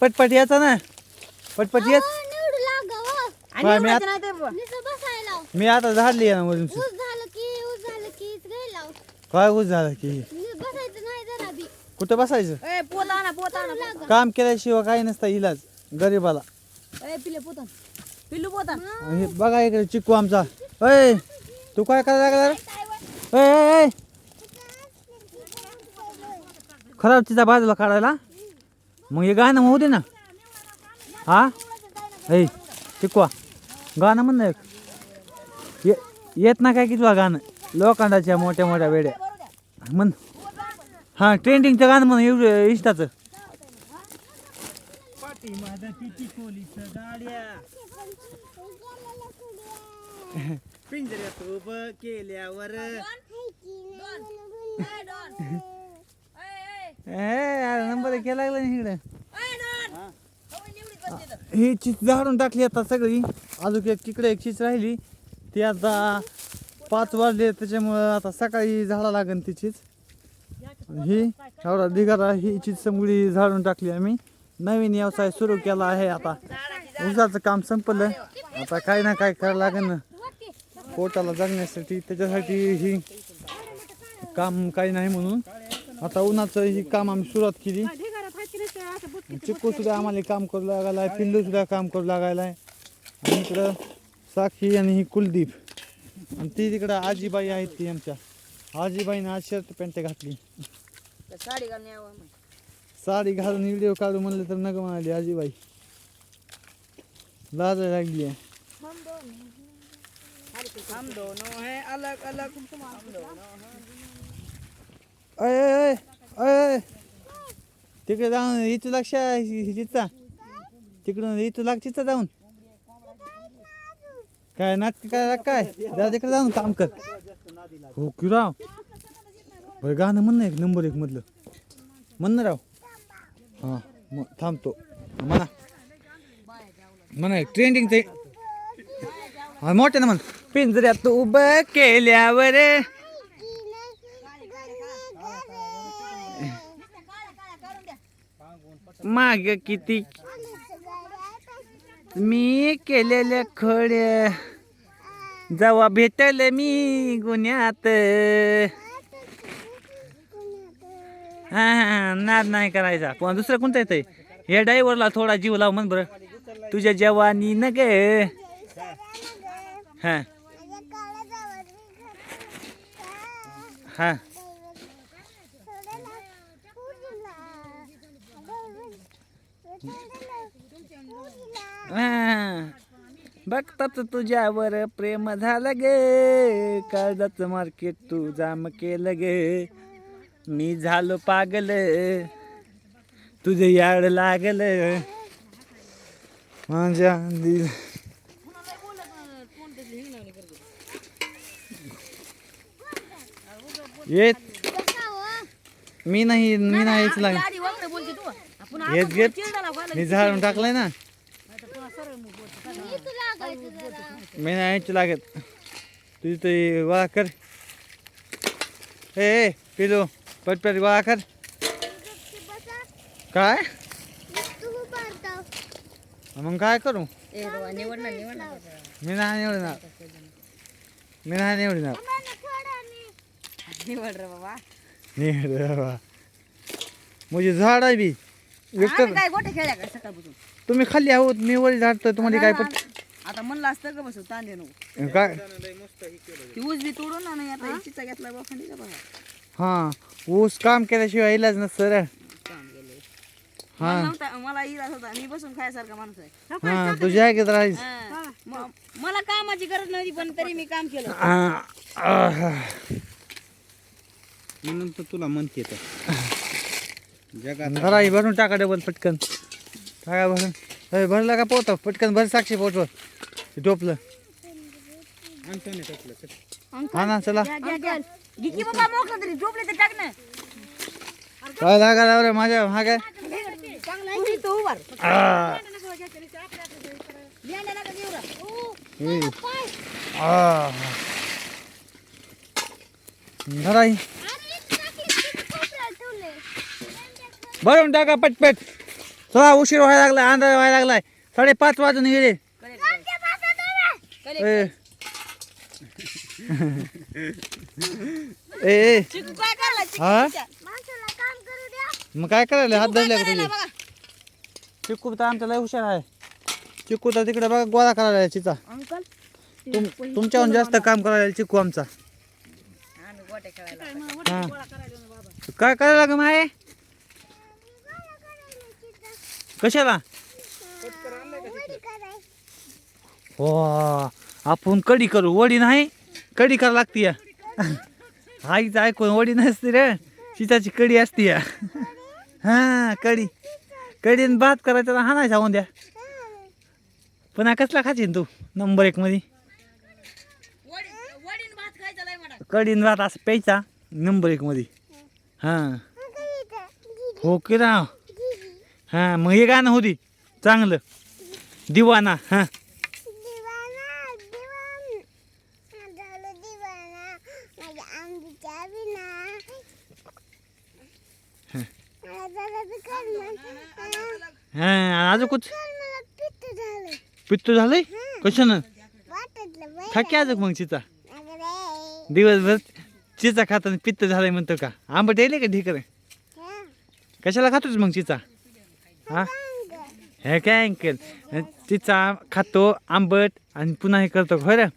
पटपट याचा ना. पटपट येत निवडू लागावं. आणि काय मी एवढंच नाही ते ब- नुसतं बसायला. मी आता झाडली ना मधून ऊस झालं की ऊस झालं की घ्यायला काय ऊस झाला की? बसायचं नाही जरा बी. कुठं बसायचं? ए पोत आणा पोत आणा. पोत. काम केल्याशिवाय काही नसतं इलाज गरीबाला. ए पिले पोत आण. पिल्लू पोत आण. आणि हे बघा इकडे चिक्कू आमचा. अय तू काय करायला लागला रे? अय, अय, अय. खराब तिचा बाजूला काढायला. मग हे गाणं होऊ दे ना. हा? ऐ चिकवा गाणं म्हण ना एक. ये- येत ना काय की तुला गाणं? लोखंडाच्या मोठ्या मोठ्या वेड्या. म्हण. हा ट्रेंडिंगचं गाणं म्हण एवढं इष्टाचं पिंजऱ्यात उभं केल्यावर नंबर केला लागला ना इकडे. ही. चीज झाडून टाकली आता सगळी. अजून एक तिकडे एक चीज राहिली. ती आता पाच वाजले त्याच्यामुळं आता सकाळी झाडा लागेल ती चीज ही एवढा ढिगारा ही चीज सगळी झाडून टाकली आम्ही. नवीन व्यवसाय सुरू केला आहे आता. ऊसाचं काम संपलं. आता काही ना काय करावं लागेल ना पोटाला जगण्यासाठी त्याच्यासाठी ही काम काही नाही म्हणून. आता उन्हाचं ही काम आम्ही सुरुवात केली. चिक्कू सुद्धा आम्हाला काम करू लागायला पिल्लू सुद्धा काम करू लागायला आणि इकडं साक्षी आणि ही कुलदीप. आणि ती तिकडं आजीबाई आहेत ती आमच्या. आजीबाईनं आज शर्ट पॅन्ट घातली. साडी घालून साडी घालून व्हिडिओ काढू म्हणलं तर नग म्हणाली आजीबाई लाज लागली आहे. हम दोनों हैं अलग अलग. हम दोनों हैं अय अय अय तिकडे जाऊन इथं लक्ष हिचा. तिकडून इथं लागतीचा जाऊन. काय नाटक काय काय? जा तिकडे जाऊन काम कर. हो कि राव बरं गाणं म्हणणं एक नंबर एक मधलं. म्हणणं राव. हां मग थांबतो. म्हणा. म्हणा ट्रेंडिंग ते. हा मोठ्या ना म्हण. पिंजऱ्यात उभं केल्यावर माग किती? मी केलेल्या खड्या जेव्हा भेटल मी गुन्ह्यात. हा हा, नाद नाही करायचा. पण दुसरं कोणतं येतंय? हे ड्रायव्हरला थोडा जीव लाव म्हण बरं. तुझ्या जवानी न ग. हां हा. हा. बघतात तुझ्यावर प्रेम झालं गे. कर्जाचं मार्केट तू जाम केलं गे. मी झालो पागल. तुझं याड लागल. माझ्या दिल येत. मी नाही मी नाही यायचं लागलं आधी वगैरे बोलते तू. आपण येत घेत मी झाडून टाकलंय ना. मी नाही लागत. तुझी ते गोळा कर. ए पिलो पटपट गोळा कर. काय? मग काय करू? बाबा मी नाही निवडणार. मी नाही निवडणार. निवड रे बाबा. निवड म्हणजे झाड आहे बी. आम्ही काय गोटे खेळल्या का सकाळपासून? तुम्ही खाली आहोत मी वरी झाडतो तुम्हाला काय पट आता म्हणलं असतं का बसू तांदे नको. काय? ती ऊस बी तोडून ना नाही आता चिचा घेतला का बघा. हा ऊस काम केल्याशिवाय इलाज नसतं रे. काम हा. मला नव्हता मला इलाज होता मी बसून खायसारखा माणूस आहे. हा तुझ्या राहीस हा. म- मला कामाची गरज नव्हती पण तरी मी काम केलं. आ, आह. म्हणून तर तुला म्हणते तर ही भरून टाका डबल पटकन. टाका भरून. अरे भरला का पोत? पटकन भर साक्षी पोटवर. ते टोपलं. आणतो टाकलं चल. हा ना चला. घे की बाबा मोकळं तरी. झोपले तर टाक ना. काय लागा रे माझ्या हा. काय. धरा ही भरून टाका पटपट. चला उशीर व्हायला लागलाय अंधार व्हायला लागलाय. साडेपाच वाजून गेले. ए. ए हा? माणसाला काम करू द्या. मग काय करायला? हात धरले का तुझे बघा? चिकू तर आमचा लय हुशार आहे. चिकू तर तिकडे बघा गोळा करायला चिचा अंकल तुम तुमच्याहून जास्त काम करायला चिकू आमचा. हा. काय करायला लागेल माय? कशाला? हो आपण कढी करू वडी नाही? कढी करा लागती या. आईचं ऐकून वडी नसते रे. चिताची कढी असते या. हा कढी कढी भात करायचा तर हा नाही सांगून द्या. पण कसला खाशील तू? नंबर एक मध्ये. कडीन भात असं प्यायचा नंबर एक मध्ये. हा. हो की राव. हा मग हे गाणं होती चांगलं. दिवाना हा. हा. अजून कुठ पित्त झालं पित्त झालंय? कशानं? की अजून मग चिचा. दिवसभर चिचा खाताना पित्त झालंय म्हणतो का? आंबट येईल का ढिकर? कशाला खातोस मग चिचा? हा? हे काय अंकल? तिचा खातो आंबट आणि पुन्हा हे करतो खरं